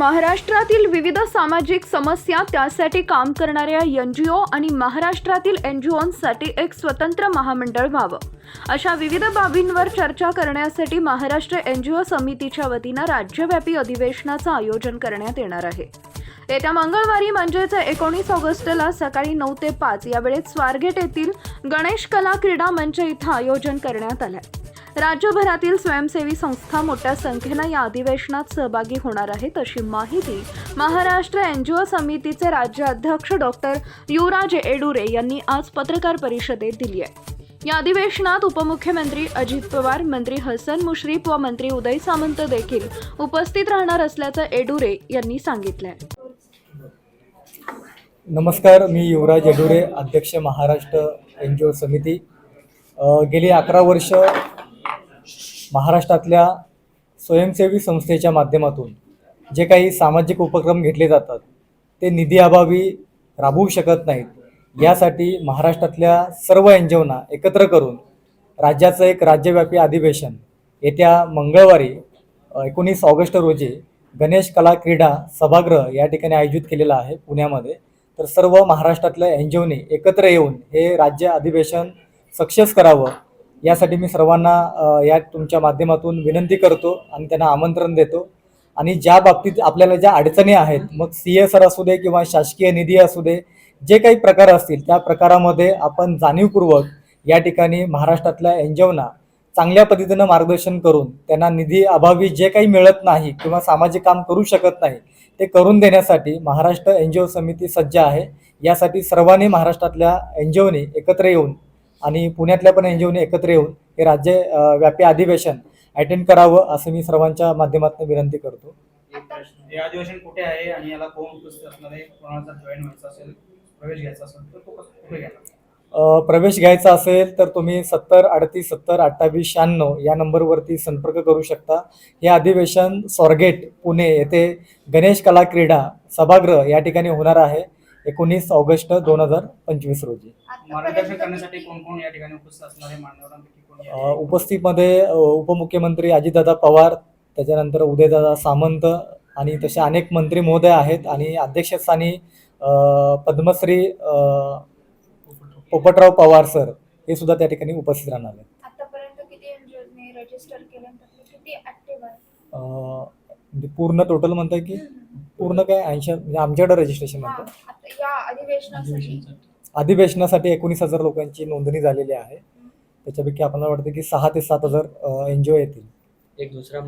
महाराष्ट्रातील विविध सामाजिक समस्या त्यासाठी काम करणाऱ्या एन जी ओ आणि महाराष्ट्रातील एन जी ओंसाठी एक स्वतंत्र महामंडळ व्हावं. अशा विविध बाबींवर चर्चा करण्यासाठी महाराष्ट्र एन जी ओ समितीच्या वतीनं राज्यव्यापी अधिवेशनाचं आयोजन करण्यात येणार आहे. येत्या मंगळवारी म्हणजेच एकोणीस ऑगस्टला सकाळी नऊ ते पाच या वेळेत स्वारगेट येथील गणेश कला क्रीडा मंच इथं आयोजन करण्यात आलं राज्यभरातील स्वयंसेवी संस्था मोठ्या संख्येनं या अधिवेशनात सहभागी होणार आहेत अशी माहिती महाराष्ट्र एनजीओ समितीचे राज्य अध्यक्ष डॉक्टर युवराज एडुरे यांनी आज पत्रकार परिषदेत दिली आहे. या अधिवेशनात उपमुख्यमंत्री अजित पवार मंत्री हसन मुश्रीफ व मंत्री उदय सामंत देखील उपस्थित राहणार असल्याचं एडुरे यांनी सांगितलंय. नमस्कार मी युवराज एडुरे अध्यक्ष महाराष्ट्र एन जी ओ समिती. गेली अकरा वर्ष महाराष्ट्रातल्या स्वयंसेवी संस्थेच्या माध्यमातून जे काही सामाजिक उपक्रम घेतले जातात ते निधी अभावी राबवू शकत नाहीत. यासाठी महाराष्ट्रातल्या सर्व एन जी ओना एकत्र करून राज्याचं एक राज्यव्यापी अधिवेशन येत्या मंगळवारी एकोणीस ऑगस्ट रोजी गणेश कला क्रीडा सभागृह या ठिकाणी आयोजित केलेलं आहे पुण्यामध्ये. तर सर्व महाराष्ट्रातल्या एन जी ओने एकत्र येऊन हे राज्य अधिवेशन सक्सेस करावं यासाठी मी सर्वांना या तुमच्या माध्यमातून विनंती करतो आणि त्यांना आमंत्रण देतो. आणि ज्या बाबतीत आपल्याला ज्या अडचणी आहेत मग सी एस आर असू दे किंवा शासकीय निधी असू दे जे काही प्रकार असतील त्या प्रकारामध्ये आपण जाणीवपूर्वक या ठिकाणी महाराष्ट्रातल्या एनजीओना चांगल्या पद्धतीनं मार्गदर्शन करून त्यांना निधी अभावी जे काही मिळत नाही किंवा सामाजिक काम करू शकत नाही ते करून देण्यासाठी महाराष्ट्र एन जी ओ समिती सज्ज आहे. यासाठी सर्वांनी महाराष्ट्रातल्या एन जी ओनी एकत्र येऊन आणि पुण्यातल्या पण एन एकत्र येऊन हे राज्य व्यापी अधिवेशन अटेंड करावं असं मी सर्वांच्या माध्यमातून विनंती करतो. हे अधिवेशन कुठे आहे आणि याला कोण उपस्थित असणार आहे? कोणाला जर जॉईन व्हायचं असेल प्रवेश घ्यायचा असेल तर तो कसं कुठे घ्यायला अ, प्रवेश घ्यायचा असेल तर तुम्ही सत्तर अडतीस सत्तर अठ्ठावीस शहाण्णव या नंबरवरती संपर्क करू शकता. हे अधिवेशन स्वारगेट पुणे येथे गणेश कला क्रीडा सभागृह या ठिकाणी होणार आहे. एकोणीस ऑगस्ट दोन हजार पंचवीस रोजी. मार्गदर्शन करण्यासाठी कोण कोण या ठिकाणी उपस्थित असणार आहे? मान्यवरांपैकी कोणी अ, आहे? उपस्थितमध्ये अ, उपमुख्यमंत्री अजितदादा पवार त्याच्यानंतर उदयदादा सामंत आणि तसे अनेक मंत्री महोदय आहेत आणि अध्यक्षस्थानी अ, पद्मश्री अ, पोपटराव पवार सर हे सुद्धा त्या ठिकाणी उपस्थित राहणार आहेत. आतापर्यंत किती एनजीओने रजिस्टर केलं त्यातले किती ऍक्टिव्ह आहे अ, म्हणजे पूर्ण टोटल म्हणताय की? पूर्ण काय ऐंशी म्हणजे आमच्याकडे रजिस्ट्रेशन म्हणतं आता या अधिवेशनासाठी? अधिवेशनासाठी. एकोणीस हजार लोकांची नोंदणी झालेली आहे. त्याच्यापैकी आपल्याला वाटतं की सहा ते सात हजार एन जी ओ येतील. एक दुसरा